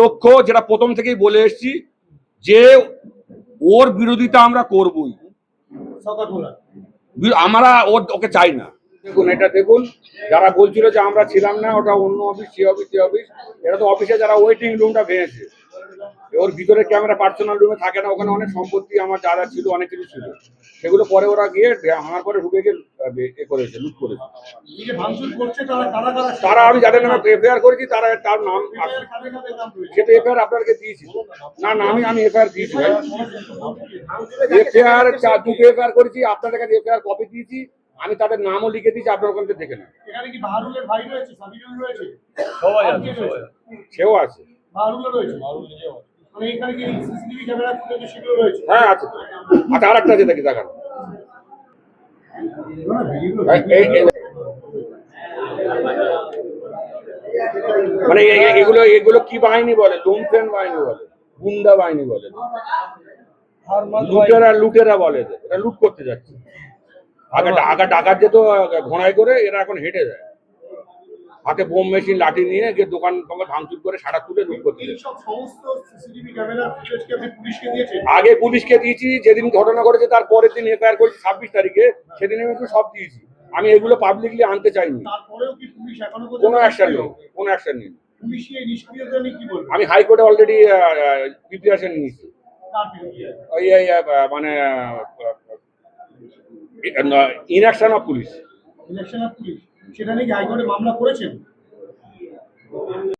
লক্ষ্য যেটা প্রথম থেকেই বলে এসছি যে ওর বিরোধিতা আমরা করবই। আমরা ওর ওকে চাই না। দেখুন এটা দেখুন যারা বলছিল যে আমরা ছিলাম না ওটা অন্য অফিস সে অফিস সে অফিস এটা তো অফিসে যারা ওয়েটিং রুমটা ভেঙেছে। ওর ভিতরে ক্যামেরা পার্সোনাল রুমে থাকে না ওখানে অনেক সম্পত্তি আমার যা যা ছিল অনেক কিছু ছিল। সেগুলো পরে ওরা গিয়ে আমার পরে ঢুকে গিয়ে এ করেছে লুট করেছে। এই যে ভাঙচুর করছে তারা আমি যাদের নামে এফআইআর করেছি তারা তার নাম? সেটা এফআইআর আপনাকে দিয়েছি। না না আমি আমি এফআইআর দিয়েছি ভাই। এফআইআর দুটো এফআইআর করেছি আপনাদের কাছে এফআইআর কপি দিয়েছি আমি তাদের নামও লিখে দিয়েছি আপনার ওখান থেকে দেখে নেন। এখানে কি বাহারুলের ভাই রয়েছে? সাবিরুল রয়েছে? সবাই আর আছে কে রয়েছে? আছে। সেও আছে। মানে হ্যাঁ আচ্ছা আর আছে দেখি মানে এগুলো এগুলো কি বাহিনী বলে লুমফেন বাহিনী বলে গুন্ডা বাহিনী বলে লুটেরা লুটেরা বলে। এরা লুট করতে যাচ্ছে আগে আগে ডাকাত যেত ঘোড়ায় করে এরা এখন হেঁটে যায় হাতে বোম মেশিন লাঠি নিয়ে গিয়ে দোকান দোকান ভাঙচুর করে সারা তুলে লুট করতে আগে পুলিশকে দিয়েছি যেদিন ঘটনা ঘটেছে তার পরের দিন এফআইআর করেছি ছাব্বিশ তারিখে সেদিন আমি একটু সব দিয়েছি। আমি এগুলো পাবলিকলি আনতে চাইনি। কোনো অ্যাকশন নেই কোনো অ্যাকশন নেই। আমি হাইকোর্টে অলরেডি প্রিপারেশন নিয়েছি। ওই মানে inaction of police election of police সেটা নিয়ে হাইকোর্টে মামলা করেছেন?